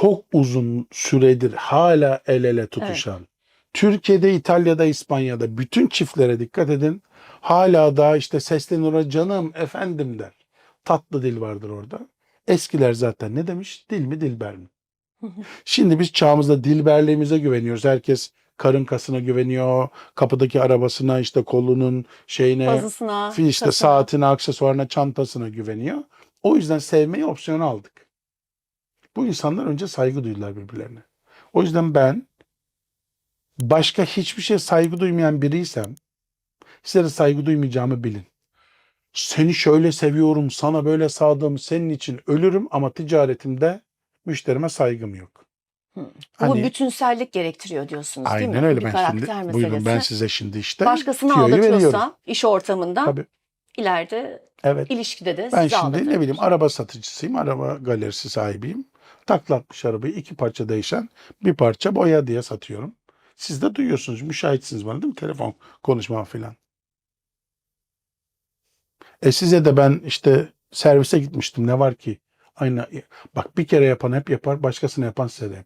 çok uzun süredir hala el ele tutuşan. Türkiye'de, İtalya'da, İspanya'da bütün çiftlere dikkat edin. Hala da işte seslenir canım efendim der. Tatlı dil vardır orada. Eskiler zaten ne demiş? Dil mi dilber mi? Şimdi biz çağımızda dilberliğimize güveniyoruz. Herkes karın kasına güveniyor. Kapıdaki arabasına işte kolunun şeyine Fazlasına, fi- işte tasına. saatine, aksesuarına, çantasına güveniyor. O yüzden sevmeyi opsiyona aldık. Bu insanlar önce saygı duydular birbirlerine. O yüzden ben başka hiçbir şeye saygı duymayan biriysem size de saygı duymayacağımı bilin. Seni şöyle seviyorum, sana böyle sadığım, senin için ölürüm ama ticaretimde müşterime saygım yok. Hı. Bu Hani- bütünsellik gerektiriyor diyorsunuz değil mi? Aynen öyle Bir ben karakter şimdi. meselesi. Buyurun ben size şimdi işte Başkasını tüyoyu veriyorum. aldatıyorsa iş ortamında Tabii. ileride Evet. ilişkide de Ben sizi şimdi ne bileyim araba satıcısıyım, araba galerisi sahibiyim. Taklatmış arabayı iki parça değişen bir parça boya diye satıyorum. Siz de duyuyorsunuz, müşahitsiniz bana değil mi? Telefon konuşmam filan. E size de ben işte servise gitmiştim. Ne var ki? Aynı bak bir kere yapan hep yapar, başkasına yapan size de yapar.